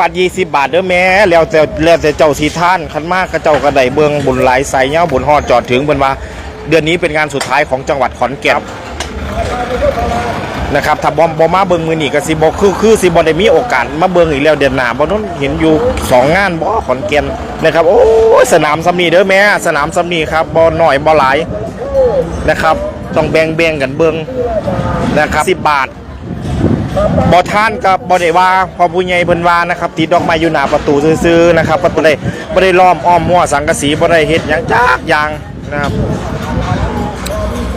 บาทยี่สิบบาทเด้อแม่แล้วแต่แล้วแต่เจ้าสีท่านคันมากก็เจ้าก็ได้เบิงบุญหลายใสเงาบุญฮอดจอดถึงเพิ่นว่าเดือนนี้เป็นงานสุดท้ายของจังหวัดขอนแก่นนะครับถ้าบ่บ่มาเบิงมื้อนี้ก็สิบ่คือคือสิบ่ได้มีโอกาสมาเบิงอีกแล้วเดือนหน้าบ่นั้นเห็นอยู่สองงานบ่ขอนแก่นนะครับ โอ้ยสนามสำนีเด้อแม่สนามสำนีครับบ่น้อยบ่หลายนะครับ ต้องแบ่งๆกันเบิงนะครับ10บาท บ่ท่านกับ่ได้ว่าพอผู้ใหญ่เพิ่นว่านะครับติดดอกไม้อยู่หน้าประตูซื่อๆนะครับบ่ได้บ่ได้ล้อมอ้อมมั่วสังกะสีบ่ได้เฮ็ดหยังจักอย่างนะครับ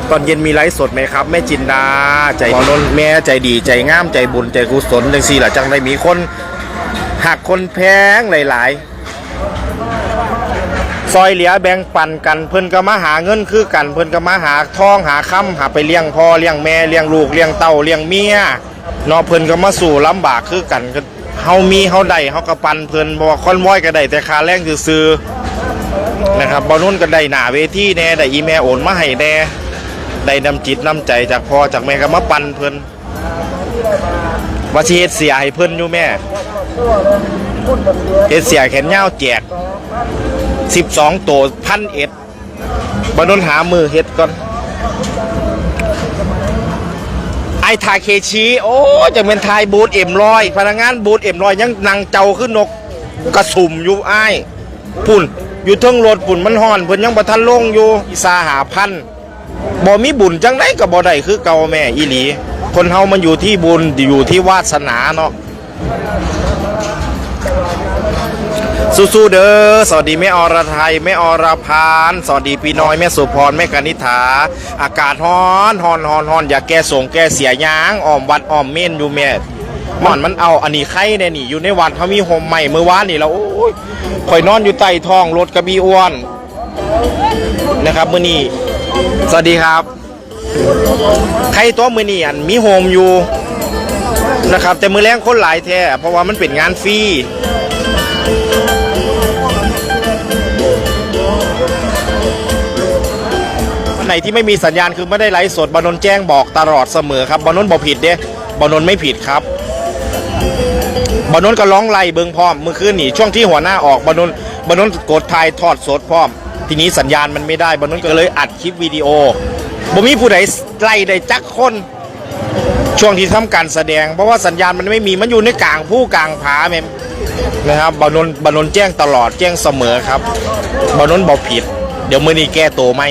ตอนเย็นมีไลฟ์สดไหมครับแม่จินดาใจหมอนนแม่ใจดีใจงามใจบุญใจกุศลจังซี่ล่ะจังได้มีคนหักคนแพงหลายๆ ซอยเหลียแบ่งปันกันเพิ่นก็มาหาเงินคือกันเพิ่นก็มาหาทองหาค่ำหาไปเลี้ยงพ่อเลี้ยงแม่เลี้ยงลูกเลี้ยงเต้าเลี้ยงเมีย เนาะเพิ่นก็มาสู่ลำบากคือกันก็เฮามีเฮาได้เฮาก็ปันเพิ่นบ่ว่าคอนวอยก็ได้แต่ค่าแรงซื่อๆนะครับบ่นุ่นก็ได้หน้าเวทีแน่ได้อีแม่โอนมาให้แน่ได้น้ำจิตน้ำใจจากพ่อจากแม่ก็มาปันเพิ่นว่าสิเฮ็ดเสียให้เพิ่นอยู่แม่เฮ็ดเสียแขนยาวแจก12ตัวพันเอ็ดบนนหามือเฮ็ดก่อน ไอทาเคชีโอ้จะเป็นทายบูธเอ็มรอยพนักงานบูธเอ็มรอยยังนางเจ้าขึ้นนกกระสุ่มอยู่ไอ้ายปุ่นอยู่เทิงรถปุ่นมันห่อนเพิ่นยังบ่ทันลงอยู่อีสาหาพันบ่มีบุญจังไดก็บ่ได้คือเก่าแม่อีหลี คนเฮามันอยู่ที่บุญอยู่ที่วาสนาเนาะ สู้ๆเด้อสวัสดีแม่อรไทยแม่อรพานสวัสดีพี่น้อยแม่สุพรแม่กนิษฐา อากาศร้อนร้อนร้อนร้อนอย่าแก้สงแก้เสียยางอ้อมวัดอ้อมเม่นอยู่แม่มันมันเอาอันนี้ไข่เนี่ยนี่อยู่ในวัดเขามีโฮมใหม่เมื่อวานนี่แล้วโอ้ยข่อยนอนอยู่ใต้ท้องรถกระบี่อ้วนนะครับมื้อนี้สวัสดีครับไข่ตัวมื้อนี้อันมีโฮมอยู่นะครับแต่มือแรงคนหลายแท้เพราะว่ามันเป็นงานฟรี ไหนที่ไม่มีสัญญาณคือไม่ได้ไลฟ์สดบานนท์แจ้งบอกตลอดเสมอครับบานนท์บอกผิดเด้บานนท์ไม่ผิดครับบานนท์ก็ร้องไล่เบิงพร้อมเมื่อคืนนี่ช่วงที่หัวหน้าออกบานนท์บานนกดทายทอดสดพร้อม ทีนี้สัญญาณมันไม่ได้บานนท์ก็เลยอัดคลิปวิดีโอบ่มีผู้ใดไล่ได้จักคนช่วงที่ทำการแสดง เพราะว่าสัญญาณมันไม่มีมันอยู่ในกลางผู้กลางผาแม่นะครับบานนท์บานนท์แจ้งตลอดแจ้งเสมอครับบานนท์บอกผิด เดี๋ยวมือนี้แก้ตัวไหม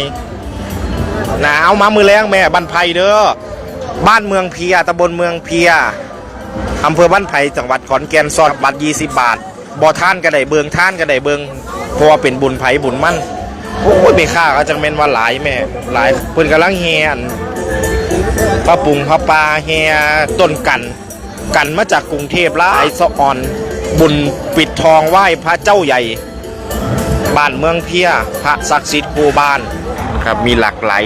หนาวมามือแรงแม่บ้านไผ่เด้อบ้านเมืองเพียตำบลเมืองเพียอำเภอบ้านไผ่จังหวัดขอนแก่นซอดบัตร20 บาทบ่อท่านก็ได้เบิงท่านก็ได้เบิงเพราะว่าเป็นบุญไผ่บุญมั่นโอ้ยไปค่าก็จังเม็นว่าหลายแม่หลายเพิ่นกำลังเฮียนพระปุงพระปลาเฮียต้นกัน กันมาจากกรุงเทพหลายสะอ่อน บุญปิดทองไหว้พระเจ้าใหญ่ บ้านเมืองเพีย พระศักดิ์สิทธิ์ครูบ้าน ครับมีหลากหลาย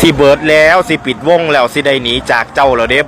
สิเบิร์ดแล้วสิปิดวงแล้วสิได้หนีจากเจ้าแล้วเด้